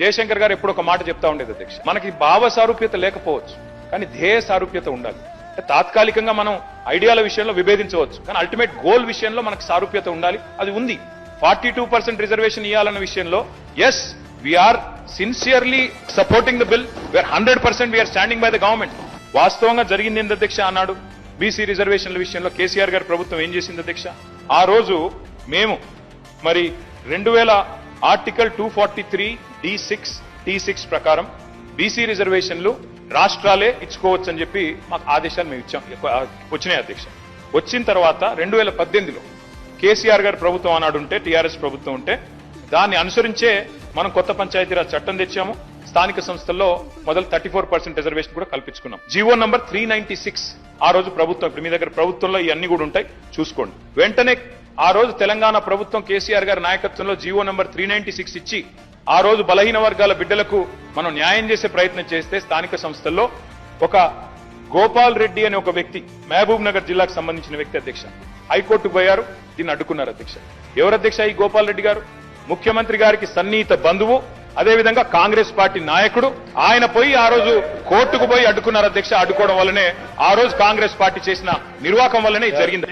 జయశంకర్ గారు ఎప్పుడు ఒక మాట చెప్తా ఉండేది అధ్యక్ష. మనకి భావ సారూప్యత లేకపోవచ్చు కానీ ధ్యేయ సారూప్యత ఉండాలి. తాత్కాలికంగా మనం ఐడియాల విషయంలో విభేదించవచ్చు కానీ అల్టిమేట్ గోల్ విషయంలో మనకు సారూప్యత ఉండాలి. అది ఉంది. ఫార్టీ టూ పర్సెంట్ రిజర్వేషన్ ఇవ్వాలన్న విషయంలో yes we are sincerely supporting the bill we are hundred percent we are standing by the government వాస్తవంగా జరిగింది ఏంటి అధ్యక్ష అన్నాడు? బీసీ రిజర్వేషన్ల విషయంలో కేసీఆర్ గారి ప్రభుత్వం ఏం చేసింది అధ్యక్ష? ఆ రోజు మేము మరి రెండు వేల article two forty three D six T six ప్రకారం బీసీ రిజర్వేషన్లు రాష్ట్రాలే ఇచ్చుకోవచ్చని చెప్పి మాకు ఆదేశాలు మేము ఇచ్చాం. వచ్చినాయి అధ్యక్ష. వచ్చిన తర్వాత రెండు వేల పద్దెనిమిదిలో కేసీఆర్ గారి ప్రభుత్వం ఆనాడు ఉంటే టీఆర్ఎస్ ప్రభుత్వం ఉంటే దాన్ని అనుసరించే మనం కొత్త పంచాయతీరాజ్ చట్టం తెచ్చాము. స్థానిక సంస్థల్లో మొదలు థర్టీ ఫోర్ పర్సెంట్ రిజర్వేషన్ కూడా కల్పించుకున్నాం. GO number three ninety six ఆ రోజు ప్రభుత్వం ఇప్పుడు మీ దగ్గర ప్రభుత్వంలో ఇవన్నీ కూడా ఉంటాయి చూసుకోండి. వెంటనే ఆ రోజు తెలంగాణ ప్రభుత్వం కేసీఆర్ గారి నాయకత్వంలో GO number three ninety six ఇచ్చి ఆ రోజు బలహీన వర్గాల బిడ్డలకు మనం న్యాయం చేసే ప్రయత్నం చేస్తే స్థానిక సంస్థల్లో ఒక గోపాల్ రెడ్డి అనే ఒక వ్యక్తి మహబూబ్ నగర్ జిల్లాకు సంబంధించిన వ్యక్తి అధ్యక్ష. హైకోర్టుకు పోయారు దీన్ని అడ్డుకున్నారు అధ్యక్ష. ఎవరు అధ్యక్ష? ఈ గోపాల్ రెడ్డి గారు. ముఖ్యమంత్రి గారికి సన్నిహిత బంధువు అదేవిధంగా కాంగ్రెస్ పార్టీ నాయకుడు. ఆయన పోయి ఆ రోజు కోర్టుకు పోయి అడ్డుకున్నారు అధ్యక్ష. అడ్డుకోవడం వల్లనే ఆ రోజు కాంగ్రెస్ పార్టీ చేసిన నిర్వాకం వల్లనే జరిగింది.